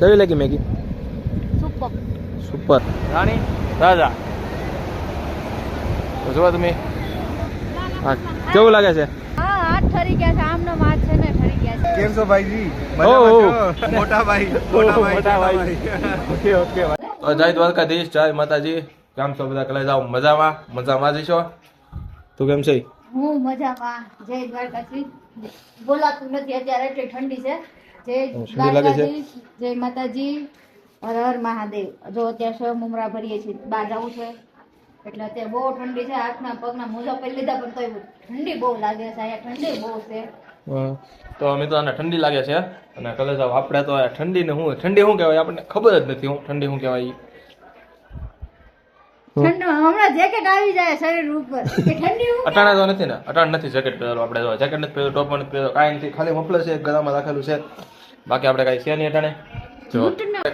કેવી લાગી Maggi? Super super રાણી રાજા. તો તમે? હા કેવું લાગે છે? ઠરી ગયા છે. આમનો હાથ છે ને ઠરી ગયા છે. કેમ છો ભાઈજી? મજામાં છો? મોટા ભાઈ મોટા ભાઈ મોટા મોટા ભાઈ. ભાઈ. ઓકે ઓકે તો જય દ્વારકાધીશ જય માતાજી. કેમ છો બધા? કલે જાઓ મજામાં? મજામાં જ તું કેમ છે? હું મજામાં. જય દ્વારકાથી બોલાતું નથી અત્યારે એટલી ઠંડી છે. જય ઠંડી? દ્વારકાધીશ જય માતાજી. હર હર મહાદેવ. જો અત્યારે સ્વયં મુમરા ભરીએ છીએ. બહાર જવું છે. એટલે અત્યારે બહુ ઠંડી છે. હાથના પગના મોજા પહેરી લીધા પણ તોય ઠંડી બહુ લાગે છે. અહીંયા ઠંડી બહુ છે. તો અમે તો આને ઠંડી લાગે છે. અને કલે સાહેબ આપણે તો આ ઠંડીને હું ઠંડી શું કહેવાય? આપણને ખબર જ નથી હું ઠંડી શું કહેવાય. ઠંડી હમણાં જેકેટ આવી જાય શરીર ઉપર. ઠંડી અટાણા તો નથી ને અટાણ નથી જેકેટ પહેરેલું આપણે જેકેટ નથી પહેર્યું ટોપ નથી પહેર્યું કાંઈ નથી ખાલી મફલર છે ગળામાં રાખેલું છે. બાકી આપણે કાંઈ છે નહીં અટાણે. જો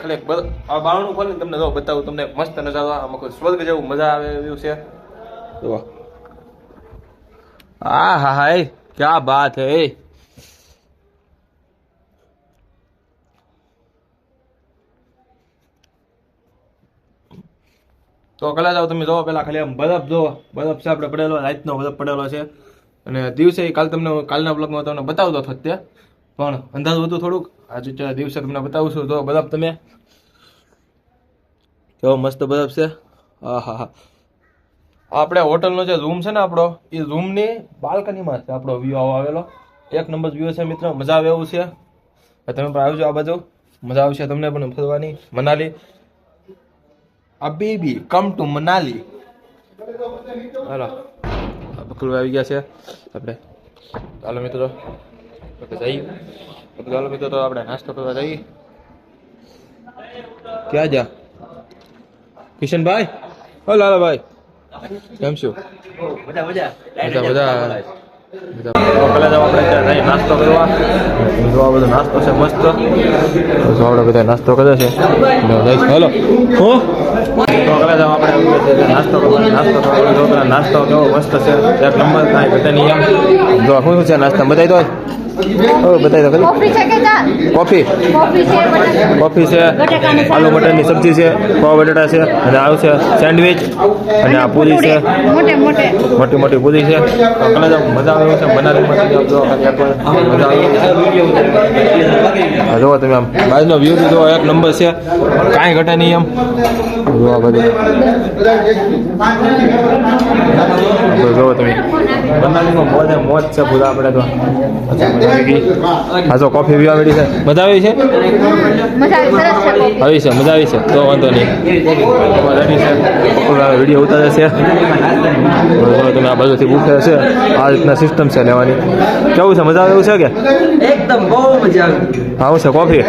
ખાલી આ બારણું ખોલીને તમને જો બતાવું તમને મસ્ત નજારો આમાં કોઈ સ્વર્ગ જેવું મજા આવે એવું છે. જુઓ. આ હા હા ક્યાં બાત હે તો કલા જાવ તમે જોવો પેલા ખાલી આમ બરફ જો બરફ છે, આપણે પડેલો, રાતનો બરફ પડેલો છે. અને દિવસે કાલ તમને કાલના બ્લોગમાં તમને બતાવતો હતો અત્યારે પણ અંદાજ હતું થોડુંક, આજે દિવસે તમને બતાવું છું. તો બરફ તમે. કેવો મસ્ત બરફ છે. હા હા હા આપણે હોટલનો જે રૂમ છે ને આપણો એ રૂમની બાલ્કનીમાં છે આપણો વ્યૂ આવો આવેલો. એક નંબર વ્યૂ છે મિત્ર, મજા આવે એવું છે. તમે પણ આવજો આ બાજુ. મજા આવશે તમને પણ ફરવાની, મનાલી. અબીબી કમ ટુ મનાલી હાલો આ બકરું આવી ગયા છે આપણે ચાલો મિત્રો આપણે જઈએ તો ચાલો મિત્રો તો આપણે નાસ્તો કરવા જઈએ ક્યાં જા કિશનભાઈ ઓ લાલાભાઈ કેમ છો બધા બધા બધા તો આપણે ત્યાં નાસ્તો કરવા. જો આ બધો નાસ્તો છે મસ્ત. તો આપણે બધા નાસ્તો કરે છે. હેલો. હું? તો પેલા જાવ આપણે નાસ્તો નાસ્તો કરવા જો પેલા નાસ્તો કેવો મસ્ત છે. એક નંબર કાંઈ ઘટે નહીં એમ. જો શું શું છે નાસ્તા? બતાવી દો. બતાવી દો ખરી કોફી કોફી. છે આલુ મટરની મટરની સબ્જી છે પાવ બટાટા છે અને આવું છે સેન્ડવિચ અને આ પૂરી છે. મોટે મોટે. પૂરી છે. તો કલે મજા એવું છે બનાવીમાં તમે આમ જો એકવાર તમે આમ. બાજુનો વ્યૂ જો એક નંબર છે. કાંઈ ઘટે નહીં એમ. જો આ બધું આ બધું જુઓ તમે બનાવીમાં મોજે છે પૂરા આપણે તો. હા જો કોફી પીવા મળી છે. મજા આવી છે? આવી છે કોફી આવી છે મજા આવી છે. તો વાંધો નહીં. રેડી છે. વીડિયો ઉતારે છે તમે આ બાજુથી ભૂખે છે આ રીતના સિસ્ટમ છે લેવાની. કેવું છે મજા આવે એવું છે કે? એકદમ બહુ મજા આવી. આવું છે કોફી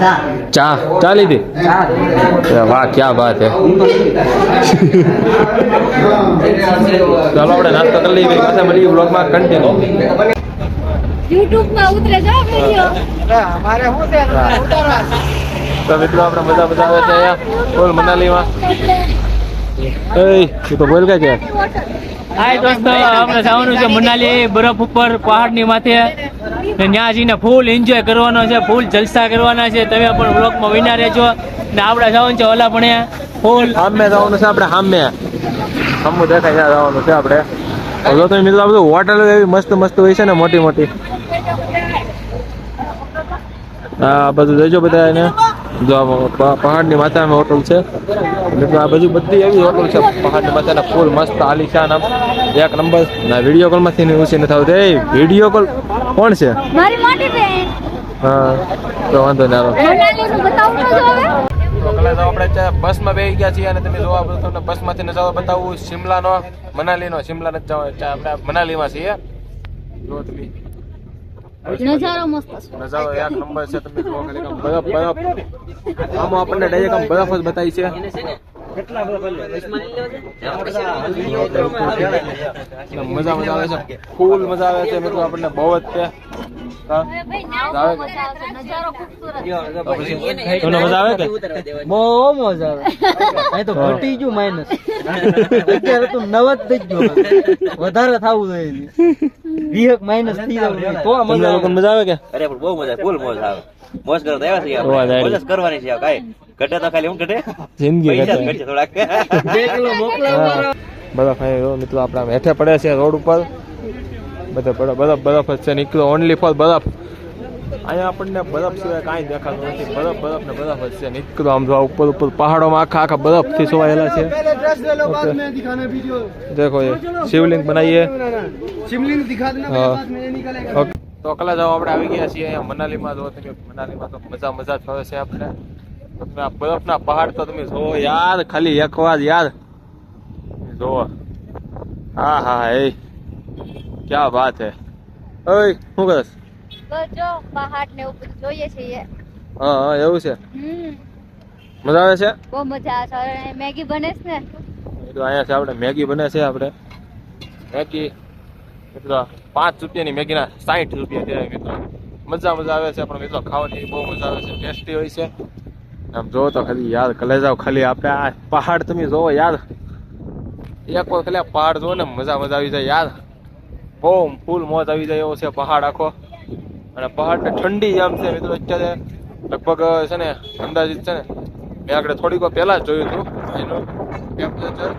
ચા. ચા. ચા લીધી? વાહ ક્યાં વાત હે? ચાલો આપણે નાસ્તો કરી લઈએ. પાછા મળીએ બ્લોગમાં. કન્ટિન્યુ યુટ્યુબમાં ઉતરે જાઓ વિડિયો અમારે શું છે ઉતારવા તો મિત્રો આપણે બધા બધા આવે છે અહીંયા બોલ મનાલીમાં. એ તો બોલ કે. છે હાય દોસ્તો આપણે જવાનું છે મનાલી બરફ ઉપર પહાડની માથે. ને ત્યાં જઈને ફૂલ એન્જોય કરવાનો છે ફૂલ જલસા કરવાના છે. તમે પણ બ્લોકમાં વિના રહેજો. ને આપણે જવાનું છે ઓલા પણ ફૂલ સામે જવાનું છે આપણે સામે. સામું દેખાય ત્યાં જવાનું છે આપણે. જો તમે મિત્રો આ બધું હોટલ એવી મસ્ત મસ્ત હોય છે ને મોટી મોટી. આ બધું જોઈજો બધા એને જો પહાડની માથામાં હોટલ છે. મિત્રો આ બધું બધી એવી હોટલ છે. પહાડની માથાના ફૂલ મસ્ત આલીશાન આમ. એક નંબર. ના વીડિયો કોલમાંથી નહીં ઊંચી નથી આવતી. એ વીડિયો કોલ કોણ છે? મારી મોટી બેન. હા તો વાંધો ના બતાવું તો આપણે બસમાં બેસી ગયા છીએ અને તમે જોવા તમને બસમાંથી નજારો બતાવું. શિમલાનો મનાલીનો. શિમલા નથી આપણે મનાલીમાં છીએ. જો તમે નજારો મસ્ત નજારો એક નંબર છે તમે બરફ બરફ આમાં આપણને ડાયરેક્ટ બરફ જ બતાવી છે. એકદમ મજા મજા આવે છે. ફૂલ મજા આવે છે મિત્રો આપણને બહુ જ બહુ મજા આવે કે? બહુ મજા આવે. તો ઘટી ગયું માઇનસ અત્યારે તો નવ જ થઈ ગયું વધારે થવું જોઈએ વીહક માઇનસ થઈ જવું જોઈએ. તો મજા આવે. મજા આવે કે? અરે પણ બહુ મજા ફૂલ મોજ આવે. મોજ કરવા તો આવ્યા કરવાની છે કાંઈ. ઘટે તો ખાલી હું ઘટે જિંદગી ઘટે થોડાક. બે કિલો મોકલાવ બધા ફાઈ મિત્રો આપણા હેઠે પડે છે રોડ ઉપર. બધા પડે બરફ બરફ જ છે નીકળો. ઓનલી ફોર બરફ. અહીંયા આપણને બરફ સિવાય કાંઈ દેખાતું નથી. બરફ બરફ ને બરફ જ છે. નીકળો આમ જોવા ઉપર ઉપર પહાડોમાં આખા આખા બરફથી સોવાયેલા છે. દેખો એ. શિવલિંગ બનાવીએ. શિવલિંગ દિખા દેના તો કલા જાવ આપણે આવી ગયા છીએ અહીંયા મનાલીમાં. જો તમે મનાલીમાં તો મજા મજા જ ફરે છે આપણે. તમે આ બરફના પહાડ તો તમે જોવો યાર ખાલી એક વાર યાર. જોવો હા હા એ. ક્યાં વાત હે? ઓય શું કરસ? બસ જો પહાડ ને ઉપર જોઈએ છીએ હા હા એવું છે? મજા આવે છે? બહુ મજા આવે છે. મેગી બને છે ને? તો અહીંયા છે આપણે. મેગી બને છે આપણે. મેગી મિત્રો પાંચ રૂપિયાની મેગીના સાઠ રૂપિયા થયા મિત્રો. મજા મજા આવે છે પણ મિત્રો ખાવાની. બહુ મજા આવે છે. ટેસ્ટી હોય છે. આમ જોવો તો ખાલી યાર કલેજાઓ ખાલી આપણે આ પહાડ તમે જોવો યાર. એક ખાલી આ પહાડ જોવો ને મજા મજા આવી જાય યાર. બહુ ફૂલ મોજ આવી જાય એવો છે પહાડ આખો. અને પહાડ ને ઠંડી આમ છે મિત્રો અત્યારે. લગભગ છે ને, અંદાજિત છે ને, મેં આગળ થોડીક વાર પહેલા જોયું હતું. એનું ટેમ્પરેચર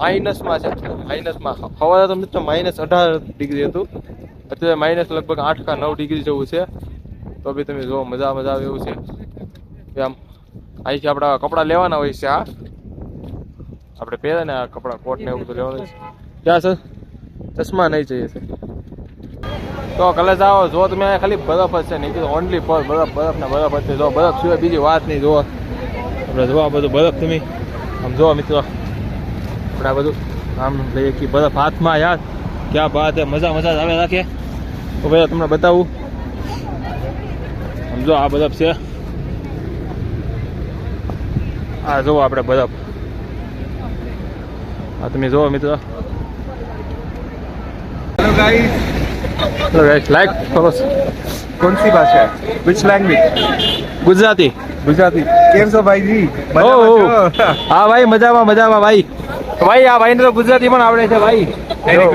માઇનસમાં છે માઇનસમાં સવારે તો મિત્રો માઇનસ અઢાર ડિગ્રી હતું. અત્યારે માઇનસ લગભગ આઠ કા નવ ડિગ્રી જેવું છે. તો બી તમે જો મજા મજા આવે એવું છે. આમ અહીંથી આપણા કપડાં લેવાના હોય છે આ આપણે પહેરે ને આ કપડાં કોટ ને એવું બધું લેવાનું છે. ક્યાં સર ચશ્મા નહીં જોઈએ છે. તો કલે જાઓ જો તમે ખાલી બરફ જ છે કીધું ઓનલી ફોર બરફ બરફ ને બરફ જ છે. જો બરફ સિવાય બીજી વાત નહીં, જુઓ. આપણે જોવા બધું બરફ તમે. આમ જોવા મિત્રો. આપણે આ બધું આમ લઈએ કે બરફ હાથમાં, યાર. ક્યાં બાત હે, મજા મજા આવે રાખે. તો ભાઈ તમને બતાવું. સમજો આ બરફ છે. આ જુઓ આપણે બધા. આ તમે જુઓ મિત્રો. હેલો લાઈક ફોલો ભાષા ગુજરાતી. ગુજરાતી. કેમ છો ભાઈજી? હા ભાઈ મજામાં મજામાં ભાઈ. ભાઈ આ ભાઈ તો ગુજરાતી પણ આવડે છે ભાઈ.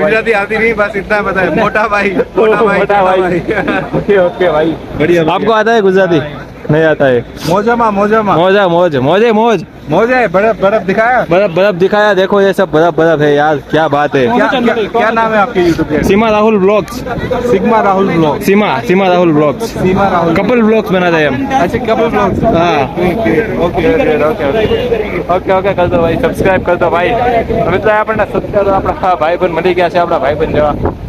ગુજરાતી મોટા ભાઈ મોટા ભાઈ. મોટા ગુજરાતી. बढ़िया आपको आता है गुजराती नहीं आता है मोजामा मोजामा मौज है मौज मौजे मौज मौज है बर्फ बर्फ दिखाया बर्फ बर्फ दिखाया देखो ये सब बर्फ बर्फ है यार क्या बात है क्या क्या, क्या नाम है आपके YouTube channel Seema Rahul blogs Seema Rahul blog Seema Seema Rahul blogs Seema Rahul couple blogs बनाते हैं हम अच्छा कपल ब्लॉग हाँ ओके ओके ઓકે ઓકે કર દો ભાઈ સબસ્ક્રાઇબ કર દો ભાઈ મિત્રો આપણને સબસ્ક્રાઇબ આપણા ભાઈબંધ મળી ગયા છે આપણા ભાઈબંધ જેવા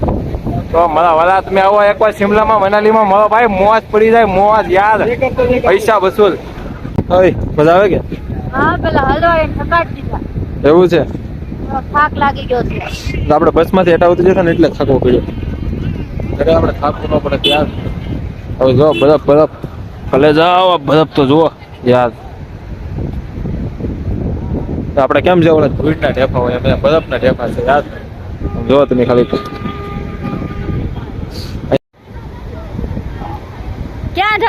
તો મારા વાલા તમે આવો એકવાર શિમલામાં મનાલીમાં. મારો ભાઈ મોજ પડી જાય મોજ યાદ. પૈસા વસૂલ. હવે મજા આવે કે? હા પેલા હલવાઈ ઠકાટ દીધા. એવું છે? થાક લાગી ગયો છે. તો આપણે બસમાંથી હેઠા ઉતરી જશે ને એટલે થાકવો પડ્યો એટલે આપણે થાકવું ન પડે ત્યાં હવે જો બરફ બરફ. ભલે જાઓ બરફ તો જુઓ યાર તો આપણે કેમ છે ઓલા ધૂળના ઢેફા હોય એમ બરફના ઢેફા છે યાર જો તમે ખાલી ક્યાં જાઓ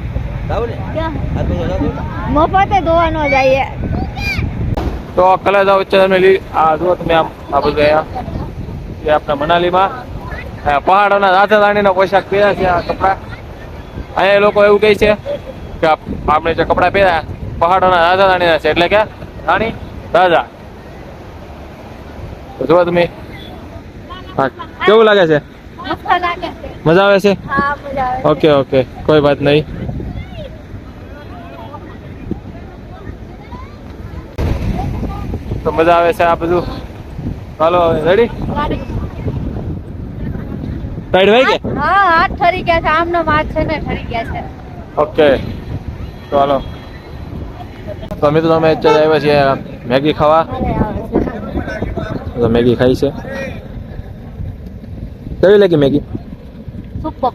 મફતે ધોવાનો જઈએ તો કલા વચ્ચે તમે લી- આ જો તમે આમ આ બધું અહીંયા જે આપણા મનાલીમાં. પહાડોના રાધા રાણીના પોશાક પહેર્યા છે આ કપડા. અહીંયા લોકો એવું કહે છે કે આપણે જે કપડા પહેર્યા પહાડોના રાધા રાણીના છે. એટલે કે રાણી રાજા. તો જુઓ તમે. હા કેવું લાગે છે? મજા આવે છે? હા મજા આવે ઓકે ઓકે. કોઈ વાત નહીં. તો મજા આવે છે આ બધું. હાલો રેડી ગાડી ભાઈ કે હા હાથ ઠરી ગયા છે. આમનો હાથ છે ને ઠરી ગયા છે. ઓકે. તો હાલો. તો તો અમે અત્યારે આવ્યા છીએ મેગી ખાવા. છે તો મેગી ખાઈ છે. કેવી લાગી મેગી? સુપર.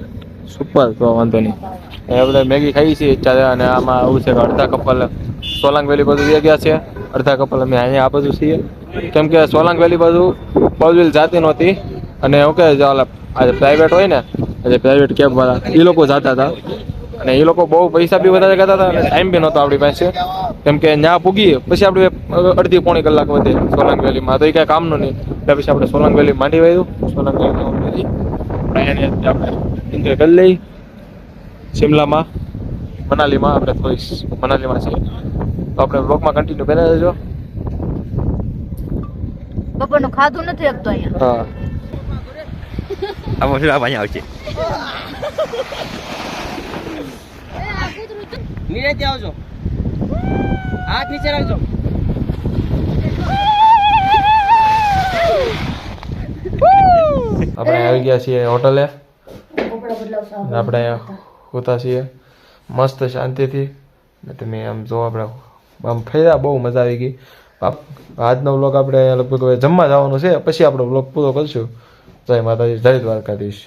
સુપર તો વાંધો નહીં. એ બધા મેગી ખાઈ છીએ અત્યારે અને આમાં આવું છે કે અડધા કપલ સોલાંગ વેલી બધું ગયા છે. અડધા કપલ અમે અહીંયા આ બાજુ છીએ. કેમ કે સોલાંગ વેલી બાજુ પલવીલ જાતી નહોતી. અને એવું કે આજે પ્રાઇવેટ હોય ને, આજે પ્રાઇવેટ કેબ વાળા એ લોકો જતા હતા. અને એ લોકો બહુ પૈસા બી વધારે કહેતા હતા અને ટાઈમ બી નહોતો આપણી પાસે. કેમ કે ત્યાં પૂગીએ, પછી આપણે અડધી પોણી કલાક વધે સોલાંગ વેલીમાં. તો એ કાંઈ કામનું નહીં. એટલે પછી આપણે સોલાંગ વેલી માંડી વાયું સોલાંગ વેલી આપણે એન્જોય કરી લઈ. શિમલામાં. મનાલીમાં આપણે થોડી મનાલીમાં છીએ. તો આપણે બ્લોગમાં કન્ટિન્યુ પહેલા દેજો બપોરનું ખાધું નથી આપતો અહીંયા. હા. આ અહીંયા આવશે? નીચે આવજો. હાથ નીચે રાખજો. આપણે આવી ગયા છીએ હોટલે. આપણે હોતા છીએ. મસ્ત શાંતિથી. તમે આમ જો આપણે આમ ફર્યા, બહુ મજા આવી ગઈ. આજનો વ્લોગ આપણે લગભગ જમવા જવાનું છે. પછી આપણો વ્લોગ પૂરો કરશું. જય માતાજી, જય દ્વારકાધીશ.